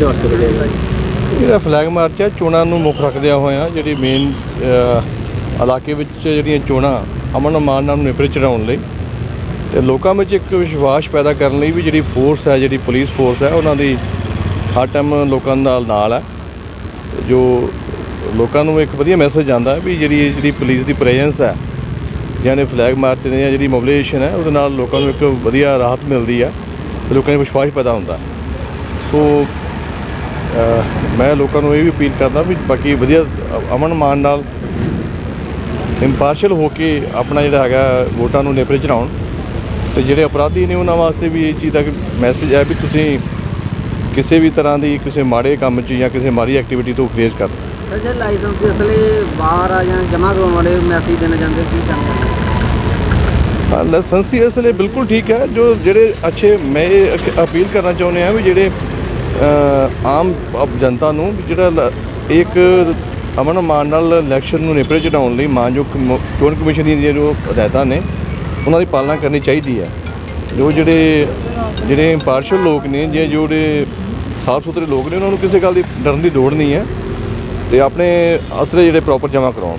ਕਾਹਦੇ ਵਾਸਤੇ ਕੱਢਿਆ ਇਹਦਾ ਫਲੈਗ ਮਾਰਚ ਹੈ ਚੋਣਾਂ ਨੂੰ ਮੁੱਖ ਰੱਖਦਿਆਂ ਹੋਇਆਂ ਜਿਹੜੀ ਮੇਨ ਇਲਾਕੇ ਵਿੱਚ ਜਿਹੜੀਆਂ ਚੋਣਾਂ ਅਮਨ ਅਮਾਨ ਨਾਲ ਨਿਪਰੇ ਚੜਾਉਣ ਲਈ ਤੇ ਲੋਕਾਂ ਵਿੱਚ ਇੱਕ ਵਿਸ਼ਵਾਸ ਪੈਦਾ ਕਰਨ ਲਈ ਵੀ ਜਿਹੜੀ ਫੋਰਸ ਹੈ, ਜਿਹੜੀ ਪੁਲਿਸ ਫੋਰਸ ਹੈ, ਉਹਨਾਂ ਦੀ ਹਰ ਟਾਈਮ ਲੋਕਾਂ ਨਾਲ ਨਾਲ ਹੈ। ਜੋ ਲੋਕਾਂ ਨੂੰ ਇੱਕ ਵਧੀਆ ਮੈਸੇਜ ਜਾਂਦਾ ਵੀ ਜਿਹੜੀ ਜਿਹੜੀ ਪੁਲਿਸ ਦੀ ਪ੍ਰੈਜ਼ੈਂਸ ਹੈ ਜਾਨੇ ਫਲੈਗ ਮਾਰਚ ਨੇ ਜਾਂ ਜਿਹੜੀ ਮੋਬਿਲਾਈਜੇਸ਼ਨ ਹੈ, ਉਹਦੇ ਨਾਲ ਲੋਕਾਂ ਨੂੰ ਇੱਕ ਵਧੀਆ ਰਾਹਤ ਮਿਲਦੀ ਹੈ ਲੋਕਾਂ 'ਚ ਵਿਸ਼ਵਾਸ ਪੈਦਾ ਹੁੰਦਾ। ਸੋ ਮੈਂ ਲੋਕਾਂ ਨੂੰ ਇਹ ਵੀ ਅਪੀਲ ਕਰਦਾ ਵੀ ਬਾਕੀ ਵਧੀਆ ਅਮਨ ਮਾਨ ਨਾਲ ਇੰਪਾਰਸ਼ਲ ਹੋ ਕੇ ਆਪਣਾ ਜਿਹੜਾ ਹੈਗਾ ਵੋਟਾਂ ਨੂੰ ਨੇਪਰੇ ਚੜਾਉਣ ਤੇ ਜਿਹੜੇ ਅਪਰਾਧੀ ਨੇ ਉਹਨਾਂ ਵਾਸਤੇ ਵੀ ਇਹ ਚੀਜ਼ ਦਾ ਮੈਸੇਜ ਹੈ ਵੀ ਤੁਸੀਂ ਕਿਸੇ ਵੀ ਤਰ੍ਹਾਂ ਦੀ ਕਿਸੇ ਮਾੜੇ ਕੰਮ 'ਚ ਜਾਂ ਕਿਸੇ ਮਾੜੀ ਐਕਟੀਵਿਟੀ ਤੋਂ ਗਰੇਜ਼ ਕਰ। ਸਰ ਜੇ ਲਾਇਸੈਂਸ ਅਸਲੇ ਬਾਹਰ ਆ ਜਾਂ ਜਮ੍ਹਾਂ ਕਰਵਾਉਣ ਵਾਲੇ ਮੈਸੇਜ ਦੇਣਾ ਚਾਹੁੰਦੇ ਕੀ ਹਾਂ, ਲਾਇਸੈਂਸੀ ਇਸ ਲਈ ਬਿਲਕੁਲ ਠੀਕ ਹੈ ਜੋ ਜਿਹੜੇ ਅੱਛੇ ਮੈਂ ਅਪੀਲ ਕਰਨਾ ਚਾਹੁੰਦੇ ਆ ਵੀ ਜਿਹੜੇ ਆਮ ਜਨਤਾ ਨੂੰ ਜਿਹੜਾ ਇੱਕ ਅਮਨ ਮਾਨ ਨਾਲ ਇਲੈਕਸ਼ਨ ਨੂੰ ਨੇਪਰੇ ਚੜਾਉਣ ਲਈ ਮਾਨਯੋਗ ਚੋਣ ਕਮਿਸ਼ਨ ਦੀਆਂ ਜੋ ਹਦਾਇਤਾਂ ਨੇ, ਉਹਨਾਂ ਦੀ ਪਾਲਣਾ ਕਰਨੀ ਚਾਹੀਦੀ ਹੈ। ਜੋ ਜਿਹੜੇ ਜਿਹੜੇ ਇੰਪਾਰਸ਼ਲ ਲੋਕ ਨੇ, ਜੇ ਜਿਹੜੇ ਸਾਫ਼ ਸੁਥਰੇ ਲੋਕ ਨੇ, ਉਹਨਾਂ ਨੂੰ ਕਿਸੇ ਗੱਲ ਦੀ ਡਰਨ ਦੀ ਲੋੜ ਨਹੀਂ ਹੈ ਤੇ ਆਪਣੇ ਅਸਲੇ ਜਿਹੜੇ ਪ੍ਰੋਪਰ ਜਮ੍ਹਾਂ ਕਰਾਉਣ।